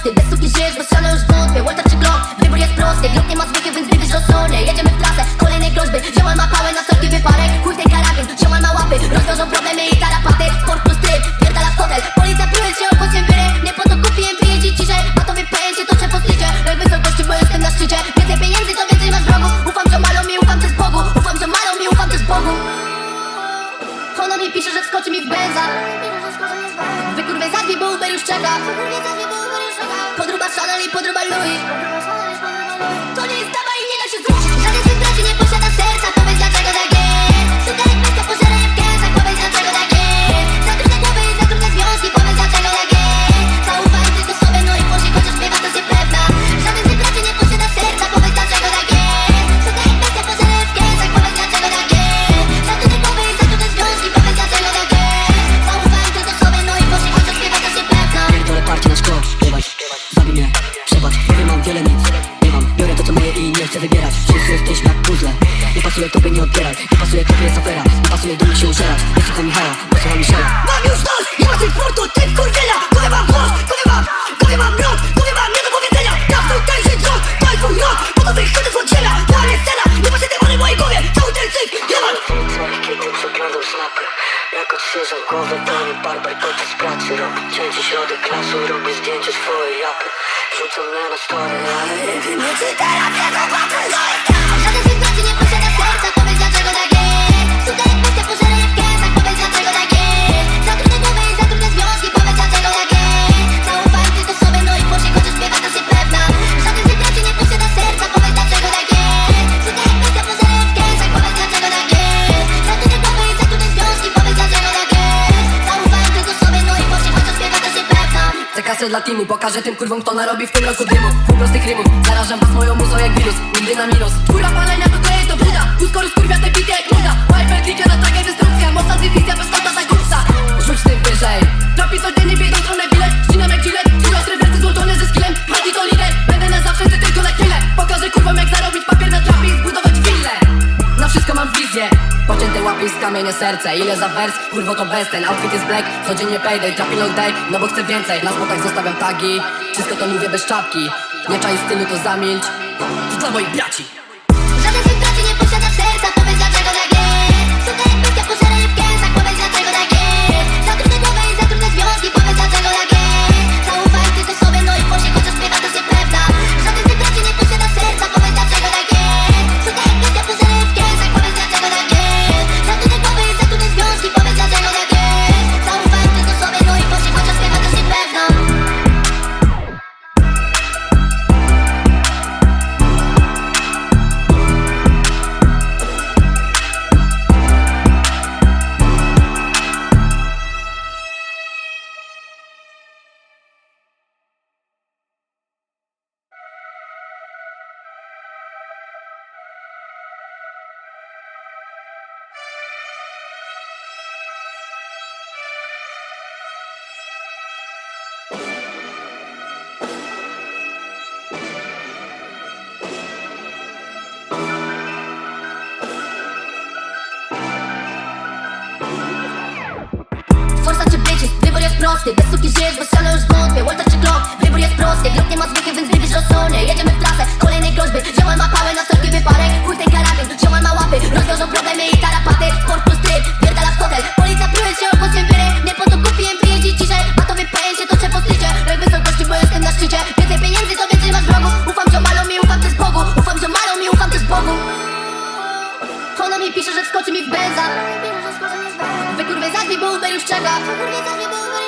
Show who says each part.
Speaker 1: prosty Bez suki żyjesz, bo strzelę już wątpię. Walter czy Glock, wybór jest prosty. Glock nie ma zwykłych, więc wybisz rozsądnie Jedziemy w trasę, kolejnej groźby. Ziomal ma pałę na wszelki wypadek Chuj ten karabin, ziomal ma łapy Rozwiążą problemy i tarapaty. Sport plus tryb, pierdala w hotel. Policja pluje się obok wyry Nie po to kupiłem pieniędzy ciszej Ma to wypęcie, to przepostycie. Jak wysokości, bo jestem na szczycie. Więcej pieniędzy, to więcej masz wrogów. Ufam ziomalom i ufam też Bogu. Ufam ziomalom i ufam też Bogu. Ona mi pisze, że wskoczy mi w benza. Wykurwę za dwie, bo Uber już czeka Charlie, può nie
Speaker 2: mam wiele nic. Nie mam, biorę to co moje i nie chcę wybierać. Wszyscy jesteśmy jak puzzle Nie pasuje tobie, nie odbieraj Nie pasuje tobie, jest afera Nie pasuje do mnie się użerać. Nie słuchaj Michała, bo słucham Michela Mam już dość, nie ma tych sportu, ty wkurwienia Kowie mam włos, kowie mam, kowie mam mrok mam nie do powiedzenia. Jak to tańczy drog, to jest mój rok Po z podziemia, dla mnie scena Nie macie demony w mojej głowie, cały ten syf, nie mam przeglądam snapy. Jak odświeżam głowę, to nie barber podczas pracy Robię cięcie środek lasu, robię zdjęcie swojej rapy Mnie na nie wiem, czy teraz nie zobaczę, jest
Speaker 1: Żaden nie posiada
Speaker 2: kasę dla teamu, pokażę tym kurwom kto narobi w tym roku dymu. Pół prostych rymów, zarażam was moją muzą jak wirus. Nigdy na minus. Twój palenia to kleje to buda Uskory skurwia te bity jak nuda. Wiper klikie na tak jak destrukcja Mocna dywizja bez konta za gupsa Rzuć tym wyżej. Trapi codziennie jedną stronę bilet. Ścinam jak gilet. Czula trywersy złączone ze skillem. Mati to lider. Będę na zawsze, ty tylko na chwilę. Pokażę kurwom jak zarobić papier na trapie i zbudować willę na wszystko mam wizję Pocięte łapy z kamienie serce Ile za wers, kurwo to bez ten Outfit jest black, codziennie payday. Trapping all day, no bo chcę więcej. Na spotach zostawiam tagi. Wszystko to mówię bez czapki. Nie czaj stylu to zamilcz. To dla moich braci
Speaker 1: prosty suki żyjesz, bo strzelę już wątpię Walter czy Glock, wybór jest prosty Glock nie ma zwykłych, więc wybisz rozsądnie. Jedziemy w trasę, kolejnej groźby. Ziomal ma pałę na wszelki wypadek Chuj ten karabin, ziomal ma łapy Rozwiążą problemy i tarapaty. Sport plus tryb, pierdala w hotel. Policja pluje się obok wyry Nie po to kupiłem pieniędzy ciszej Ma to wypęcie, to przepostycie Jak wysokości, bo jestem na szczycie. Więcej pieniędzy, to więcej masz wrogów Ufam ziomalom i ufam też Bogu. Ufam ziomalom i ufam też Bogu. Ona mi pisze, że wskoczy mi w benza Uber już czeka.